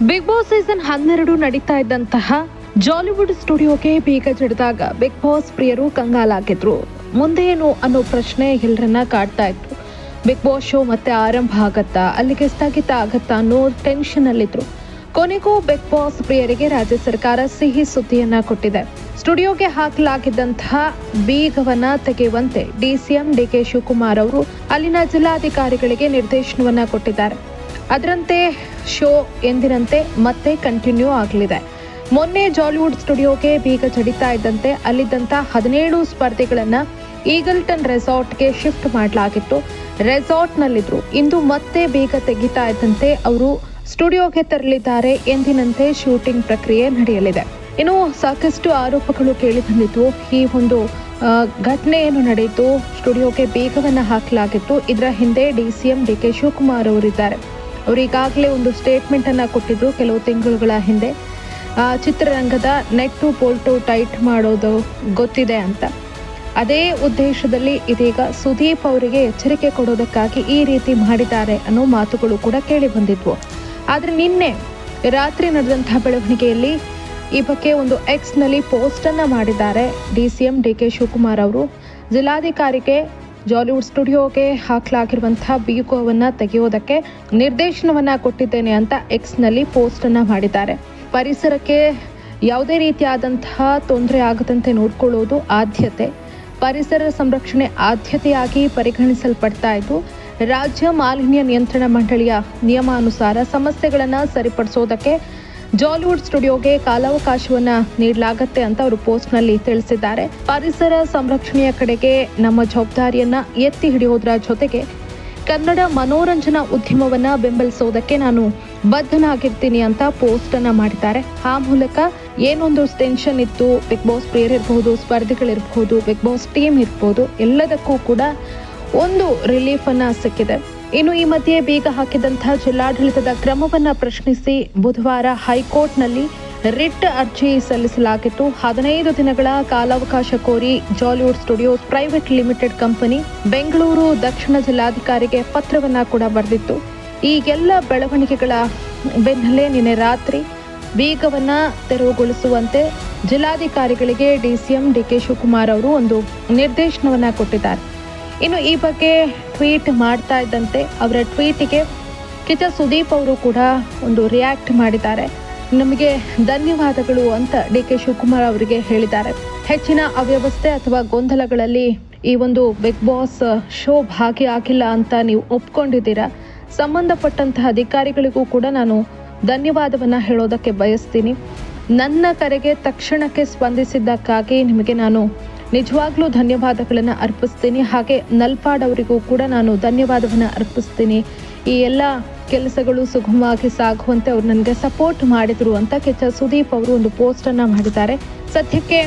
Big boss season ಹನ್ನೆರಡು ನಡೀತಾ ಇದ್ದಂತಹ ಜಾಲಿವುಡ್ ಸ್ಟುಡಿಯೋಗೆ ಬೀಗ ಜಡಿದಾಗ ಬಿಗ್ ಬಾಸ್ ಪ್ರಿಯರು ಕಂಗಾಲಾಗಿದ್ರು. ಮುಂದೇನು ಅನ್ನೋ ಪ್ರಶ್ನೆ ಎಲ್ಲರನ್ನ ಕಾಡ್ತಾ ಇತ್ತು. ಬಿಗ್ ಬಾಸ್ ಶೋ ಮತ್ತೆ ಆರಂಭ ಆಗತ್ತಾ, ಅಲ್ಲಿಗೆ ಸ್ಥಗಿತ ಆಗತ್ತಾ ಅನ್ನೋ ಟೆನ್ಷನ್ ಅಲ್ಲಿದ್ರು. ಕೊನೆಗೂ ಬಿಗ್ ಬಾಸ್ ಪ್ರಿಯರಿಗೆ ರಾಜ್ಯ ಸರ್ಕಾರ ಸಿಹಿ ಸುದ್ದಿಯನ್ನ ಕೊಟ್ಟಿದೆ. ಸ್ಟುಡಿಯೋಗೆ ಹಾಕಲಾಗಿದ್ದಂತಹ ಬೀಗವನ್ನ ತೆಗೆಯುವಂತೆ ಡಿಸಿಎಂ ಡಿಕೆ ಶಿವಕುಮಾರ್ ಅವರು ಅಲ್ಲಿನ ಜಿಲ್ಲಾಧಿಕಾರಿಗಳಿಗೆ ನಿರ್ದೇಶನವನ್ನ ಕೊಟ್ಟಿದ್ದಾರೆ. ಅದರಂತೆ ಶೋ ಎಂದಿನಂತೆ ಮತ್ತೆ ಕಂಟಿನ್ಯೂ ಆಗಲಿದೆ. ಮೊನ್ನೆ ಜಾಲಿವುಡ್ ಸ್ಟುಡಿಯೋಗೆ ಬೀಗ ಚಡಿತಾ ಇದ್ದಂತೆ ಅಲ್ಲಿದ್ದಂಥ ಹದಿನೇಳು ಸ್ಪರ್ಧಿಗಳನ್ನ ಈಗಲ್ಟನ್ ರೆಸಾರ್ಟ್ಗೆ ಶಿಫ್ಟ್ ಮಾಡಲಾಗಿತ್ತು. ರೆಸಾರ್ಟ್ನಲ್ಲಿದ್ದರು ಇಂದು ಮತ್ತೆ ಬೀಗ ತೆಗಿತಾ ಇದ್ದಂತೆ ಅವರು ಸ್ಟುಡಿಯೋಗೆ ತೆರಳಿದ್ದಾರೆ ಎಂದಿನಂತೆ ಶೂಟಿಂಗ್ ಪ್ರಕ್ರಿಯೆ ನಡೆಯಲಿದೆ. ಇನ್ನು ಸಾಕಷ್ಟು ಆರೋಪಗಳು ಕೇಳಿ ಬಂದಿದ್ವು ಈ ಒಂದು ಘಟನೆಯನ್ನು ನಡೆಯಿತು. ಸ್ಟುಡಿಯೋಗೆ ಬೇಗವನ್ನು ಹಾಕಲಾಗಿತ್ತು. ಇದರ ಹಿಂದೆ D C M D K Shivakumar ಅವರಿದ್ದಾರೆ. ಅವರು ಈಗಾಗಲೇ ಒಂದು ಸ್ಟೇಟ್ಮೆಂಟ್ ಅನ್ನ ಕೊಟ್ಟಿದ್ರು ಕೆಲವು ತಿಂಗಳುಗಳ ಹಿಂದೆ. ಚಿತ್ರರಂಗದ ನೆಟ್ಟು ಪೋಲ್ಟು ಟೈಟ್ ಮಾಡೋದು ಗೊತ್ತಿದೆ ಅಂತ. ಅದೇ ಉದ್ದೇಶದಲ್ಲಿ ಇದೀಗ ಸುದೀಪ್ ಅವರಿಗೆ ಎಚ್ಚರಿಕೆ ಕೊಡೋದಕ್ಕಾಗಿ ಈ ರೀತಿ ಮಾಡಿದ್ದಾರೆ ಅನ್ನೋ ಮಾತುಗಳು ಕೂಡ ಕೇಳಿ ಬಂದಿದ್ವು. ಆದರೆ ನಿನ್ನೆ ರಾತ್ರಿ ನಡೆದಂತಹ ಬೆಳವಣಿಗೆಯಲ್ಲಿ ಈ ಬಗ್ಗೆ ಒಂದು ಎಕ್ಸ್ನಲ್ಲಿ ಪೋಸ್ಟ್ ಅನ್ನ ಮಾಡಿದ್ದಾರೆ D C M D K Shivakumar ಅವರು. ಜಿಲ್ಲಾಧಿಕಾರಿಗೆ ಜಾಲಿವುಡ್ ಸ್ಟುಡಿಯೋಗೆ ಹಾಕಲಾಗಿರುವಂತಹ ಬೀಗೋವನ್ನು ತೆಗೆಯೋದಕ್ಕೆ ನಿರ್ದೇಶನವನ್ನ ಕೊಟ್ಟಿದ್ದೇನೆ ಅಂತ ಎಕ್ಸ್ನಲ್ಲಿ ಪೋಸ್ಟ್ ಅನ್ನ ಮಾಡಿದ್ದಾರೆ. ಪರಿಸರಕ್ಕೆ ಯಾವುದೇ ರೀತಿಯಾದಂತಹ ತೊಂದರೆ ಆಗದಂತೆ ನೋಡಿಕೊಳ್ಳೋದು ಆದ್ಯತೆ. ಪರಿಸರ ಸಂರಕ್ಷಣೆ ಆದ್ಯತೆಯಾಗಿ ಪರಿಗಣಿಸಲ್ಪಡ್ತಾ ಇದ್ದು, ರಾಜ್ಯ ಮಾಲಿನ್ಯ ನಿಯಂತ್ರಣ ಮಂಡಳಿಯ ನಿಯಮಾನುಸಾರ ಸಮಸ್ಯೆಗಳನ್ನು ಸರಿಪಡಿಸೋದಕ್ಕೆ ಜಾಲಿವುಡ್ ಸ್ಟುಡಿಯೋಗೆ ಕಾಲಾವಕಾಶವನ್ನ ನೀಡಲಾಗತ್ತೆ ಅಂತ ಅವರು ಪೋಸ್ಟ್ನಲ್ಲಿ ತಿಳಿಸಿದ್ದಾರೆ. ಪರಿಸರ ಸಂರಕ್ಷಣೆಯ ಕಡೆಗೆ ನಮ್ಮ ಜವಾಬ್ದಾರಿಯನ್ನ ಎತ್ತಿ ಹಿಡಿಯೋದ್ರ ಜೊತೆಗೆ ಕನ್ನಡ ಮನೋರಂಜನಾ ಉದ್ಯಮವನ್ನ ಬೆಂಬಲಿಸೋದಕ್ಕೆ ನಾನು ಬದ್ಧನಾಗಿರ್ತೀನಿ ಅಂತ ಪೋಸ್ಟ್ ಅನ್ನ ಮಾಡಿದ್ದಾರೆ. ಆ ಮೂಲಕ ಏನೊಂದು ಟೆನ್ಷನ್ ಇತ್ತು, ಬಿಗ್ ಬಾಸ್ ಪ್ಲೇಯರ್ ಇರಬಹುದು, ಸ್ಪರ್ಧಿಗಳಿರಬಹುದು, ಬಿಗ್ ಬಾಸ್ ಟೀಮ್ ಇರ್ಬೋದು ಎಲ್ಲದಕ್ಕೂ ಕೂಡ ಒಂದು ರಿಲೀಫ್ ಅನ್ನ ಸಿಕ್ಕಿದೆ. ಇನ್ನು ಈ ಮಧ್ಯೆ ಬೀಗ ಹಾಕಿದಂತಹ ಜಿಲ್ಲಾಡಳಿತದ ಕ್ರಮವನ್ನು ಪ್ರಶ್ನಿಸಿ ಬುಧವಾರ ಹೈಕೋರ್ಟ್ನಲ್ಲಿ ರಿಟ್ ಅರ್ಜಿ ಸಲ್ಲಿಸಲಾಗಿತ್ತು. ಹದಿನೈದು ದಿನಗಳ ಕಾಲಾವಕಾಶ ಕೋರಿ Jollywood studios private limited company Bengaluru ದಕ್ಷಿಣ ಜಿಲ್ಲಾಧಿಕಾರಿಗೆ ಪತ್ರವನ್ನ ಕೂಡ ಬರೆದಿತ್ತು. ಈ ಎಲ್ಲ ಬೆಳವಣಿಗೆಗಳ ಬೆನ್ನಲ್ಲೇ ನಿನ್ನೆ ರಾತ್ರಿ ಬೀಗವನ್ನ ತೆರವುಗೊಳಿಸುವಂತೆ ಜಿಲ್ಲಾಧಿಕಾರಿಗಳಿಗೆ ಡಿಸಿಎಂ ಡಿಕೆ ಶಿವಕುಮಾರ್ ಅವರು ಒಂದು ನಿರ್ದೇಶನವನ್ನ ಕೊಟ್ಟಿದ್ದಾರೆ. ಇನ್ನು ಈ ಬಗ್ಗೆ ಟ್ವೀಟ್ ಮಾಡ್ತಾ ಇದ್ದಂತೆ ಅವರ ಟ್ವೀಟಿಗೆ ಕಿಚ ಸುದೀಪ್ ಅವರು ಕೂಡ ಒಂದು ರಿಯಾಕ್ಟ್ ಮಾಡಿದ್ದಾರೆ. ನಮಗೆ ಧನ್ಯವಾದಗಳು ಅಂತ ಡಿ ಕೆ ಶಿವಕುಮಾರ್ ಅವರಿಗೆ ಹೇಳಿದ್ದಾರೆ. ಹೆಚ್ಚಿನ ಅವ್ಯವಸ್ಥೆ ಅಥವಾ ಗೊಂದಲಗಳಲ್ಲಿ ಈ ಒಂದು ಬಿಗ್ ಬಾಸ್ ಶೋ ಭಾಗಿಯಾಗಿಲ್ಲ ಅಂತ ನೀವು ಒಪ್ಕೊಂಡಿದ್ದೀರಾ? ಸಂಬಂಧಪಟ್ಟಂತಹ ಅಧಿಕಾರಿಗಳಿಗೂ ಕೂಡ ನಾನು ಧನ್ಯವಾದವನ್ನ ಹೇಳೋದಕ್ಕೆ ಬಯಸ್ತೀನಿ. ನನ್ನ ಕರೆಗೆ ತಕ್ಷಣಕ್ಕೆ ಸ್ಪಂದಿಸಿದ್ದಕ್ಕಾಗಿ ನಿಮಗೆ ನಾನು ನಿಜವಾಗ್ಲೂ ಧನ್ಯವಾದಗಳನ್ನು ಅರ್ಪಿಸ್ತೀನಿ. ಹಾಗೆ ನಲ್ಪಾಡ್ ಅವರಿಗೂ ಕೂಡ ನಾನು ಧನ್ಯವಾದವನ್ನು ಅರ್ಪಿಸ್ತೀನಿ. ಈ ಎಲ್ಲ ಕೆಲಸಗಳು ಸುಗಮವಾಗಿ ಸಾಗುವಂತೆ ಅವ್ರು ನನಗೆ ಸಪೋರ್ಟ್ ಮಾಡಿದರು ಅಂತ ಕೆಚ್ಚ ಸುದೀಪ್ ಅವರು ಒಂದು ಪೋಸ್ಟ್ ಅನ್ನ ಮಾಡಿದ್ದಾರೆ. ಸದ್ಯಕ್ಕೆ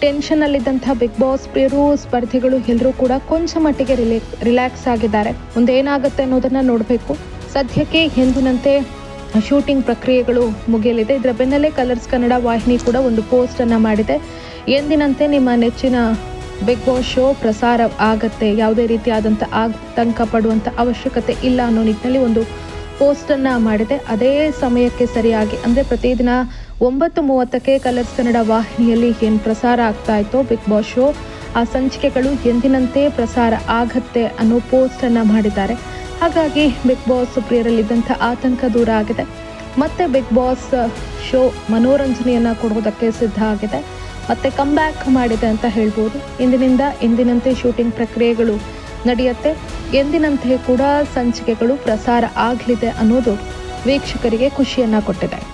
ಟೆನ್ಷನ್ ಅಲ್ಲಿದ್ದಂತಹ ಬಿಗ್ ಬಾಸ್ ಬೇರು ಸ್ಪರ್ಧಿಗಳು ಎಲ್ಲರೂ ಕೂಡ ಕೊಂಚ ಮಟ್ಟಿಗೆ ರಿಲೇ, ರಿಲ್ಯಾಕ್ಸ್ ಆಗಿದ್ದಾರೆ. ಮುಂದೆ ಏನಾಗುತ್ತೆ ಅನ್ನೋದನ್ನ ನೋಡಬೇಕು. ಸದ್ಯಕ್ಕೆ ಎಂದಿನಂತೆ ಶೂಟಿಂಗ್ ಪ್ರಕ್ರಿಯೆಗಳು ಮುಗಿಯಲಿದೆ. ಇದರ ಬೆನ್ನಲ್ಲೇ ಕಲರ್ಸ್ ಕನ್ನಡ ವಾಹಿನಿ ಕೂಡ ಒಂದು ಪೋಸ್ಟ್ ಅನ್ನ ಮಾಡಿದೆ. ಎಂದಿನಂತೆ ನಿಮ್ಮ ನೆಚ್ಚಿನ ಬಿಗ್ ಬಾಸ್ ಶೋ ಪ್ರಸಾರ ಆಗತ್ತೆ, ಯಾವುದೇ ರೀತಿಯಾದಂಥ ಆತಂಕ ಪಡುವಂಥ ಅವಶ್ಯಕತೆ ಇಲ್ಲ ಅನ್ನೋ ನಿಟ್ಟಿನಲ್ಲಿ ಒಂದು ಪೋಸ್ಟ್ ಅನ್ನ ಮಾಡಿದೆ. ಅದೇ ಸಮಯಕ್ಕೆ ಸರಿಯಾಗಿ, ಅಂದ್ರೆ ಪ್ರತಿದಿನ ಒಂಬತ್ತು ಮೂವತ್ತಕ್ಕೆ ಕಲರ್ಸ್ ಕನ್ನಡ ವಾಹಿನಿಯಲ್ಲಿ ಏನು ಪ್ರಸಾರ ಆಗ್ತಾ ಇತ್ತೋ ಬಿಗ್ ಬಾಸ್ ಶೋ ಆ ಸಂಚಿಕೆಗಳು ಎಂದಿನಂತೆ ಪ್ರಸಾರ ಆಗತ್ತೆ ಅನ್ನೋ ಪೋಸ್ಟ್ ಅನ್ನ ಮಾಡಿದ್ದಾರೆ. ಹಾಗಾಗಿ ಬಿಗ್ ಬಾಸ್ ಪ್ರಿಯರಲ್ಲಿದ್ದಂಥ ಆತಂಕ ದೂರ ಆಗಿದೆ. ಮತ್ತೆ ಬಿಗ್ ಬಾಸ್ ಶೋ ಮನೋರಂಜನೆಯನ್ನ ಕೊಡೋದಕ್ಕೆ ಸಿದ್ಧ ಆಗಿದೆ. ಮತ್ತೆ ಕಮ್ ಬ್ಯಾಕ್ ಮಾಡಿದೆ ಅಂತ ಹೇಳ್ಬೋದು. ಇಂದಿನಿಂದ ಎಂದಿನಂತೆ ಶೂಟಿಂಗ್ ಪ್ರಕ್ರಿಯೆಗಳು ನಡೆಯುತ್ತೆ. ಎಂದಿನಂತೆ ಕೂಡ ಸಂಚಿಕೆಗಳು ಪ್ರಸಾರ ಆಗಲಿದೆ ಅನ್ನೋದು ವೀಕ್ಷಕರಿಗೆ ಖುಷಿಯನ್ನ ಕೊಟ್ಟಿದೆ.